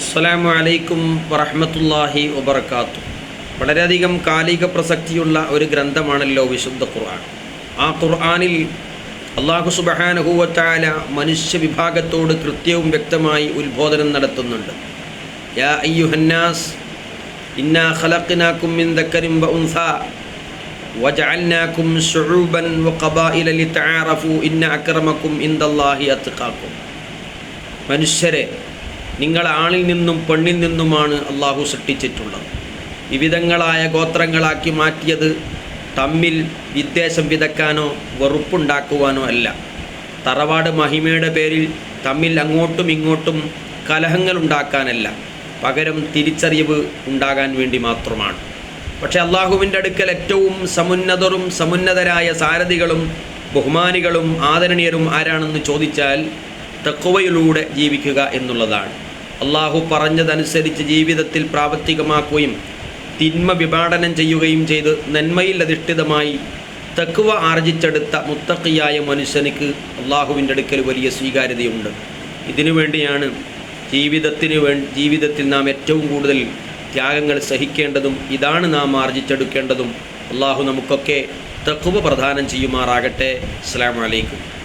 അസ്സലാമു അലൈക്കും വറഹമത്തല്ലാഹി വബർക്കാത്തു വളരെയധികം കാലിക പ്രസക്തിയുള്ള ഒരു ഗ്രന്ഥമാണല്ലോ വിശുദ്ധ ഖുർആൻ. ആ ഖുർആാനിൽ അള്ളാഹു സുബഹാനഹുവത്തായ മനുഷ്യ വിഭാഗത്തോട് കൃത്യവും വ്യക്തമായി ഉത്ബോധനം നടത്തുന്നുണ്ട്. യാ അയ്യുഹന്നാസ് ഇന്നാ ഖലഖ്നാകും മിൻ ദക്കരിൻ വ ഉൻസ വജഅൽനാകും ശുഊബൻ വഖബായില ലിതആറഫു ഇന്ന അക്രമക്കും ഇൻദല്ലാഹി അത്ഖാക്കും. മനുഷ്യരെ നിങ്ങൾ ആണിൽ നിന്നും പെണ്ണിൽ നിന്നുമാണ് അള്ളാഹു സൃഷ്ടിച്ചിട്ടുള്ളത്. വിവിധങ്ങളായ ഗോത്രങ്ങളാക്കി മാറ്റിയത് തമ്മിൽ വിദ്വേഷം വിതക്കാനോ വെറുപ്പുണ്ടാക്കുവാനോ അല്ല. തറവാട് മഹിമയുടെ പേരിൽ തമ്മിൽ അങ്ങോട്ടും ഇങ്ങോട്ടും കലഹങ്ങൾ ഉണ്ടാക്കാനല്ല. പകരം തിരിച്ചറിവ് ഉണ്ടാകാൻ വേണ്ടി മാത്രമാണ്. പക്ഷേ അള്ളാഹുവിന്റെ അടുക്കൽ ഏറ്റവും സമുന്നതരും സമുന്നതരായ സാരഥികളും ബഹുമാനികളും ആദരണീയരും ആരാണെന്ന് ചോദിച്ചാൽ തക്കുവയിലൂടെ ജീവിക്കുക എന്നുള്ളതാണ്. അള്ളാഹു പറഞ്ഞതനുസരിച്ച് ജീവിതത്തിൽ പ്രാവർത്തികമാക്കുകയും തിന്മ വിപാടനം ചെയ്യുകയും ചെയ്ത് നന്മയിൽ അധിഷ്ഠിതമായി തക്കുവ ആർജിച്ചെടുത്ത മുത്തക്കിയായ മനുഷ്യനിക്ക് അള്ളാഹുവിന്റെ അടുക്കൽ വലിയ സ്വീകാര്യതയുണ്ട്. ഇതിനു വേണ്ടിയാണ് ജീവിതത്തിന് വേ ജീവിതത്തിൽ നാം ഏറ്റവും കൂടുതൽ ത്യാഗങ്ങൾ സഹിക്കേണ്ടതും ഇതാണ് നാം ആർജിച്ചെടുക്കേണ്ടതും. അള്ളാഹു നമുക്കൊക്കെ തക്കുവ പ്രദാനം ചെയ്യുമാറാകട്ടെ. അസ്സാം വലൈക്കും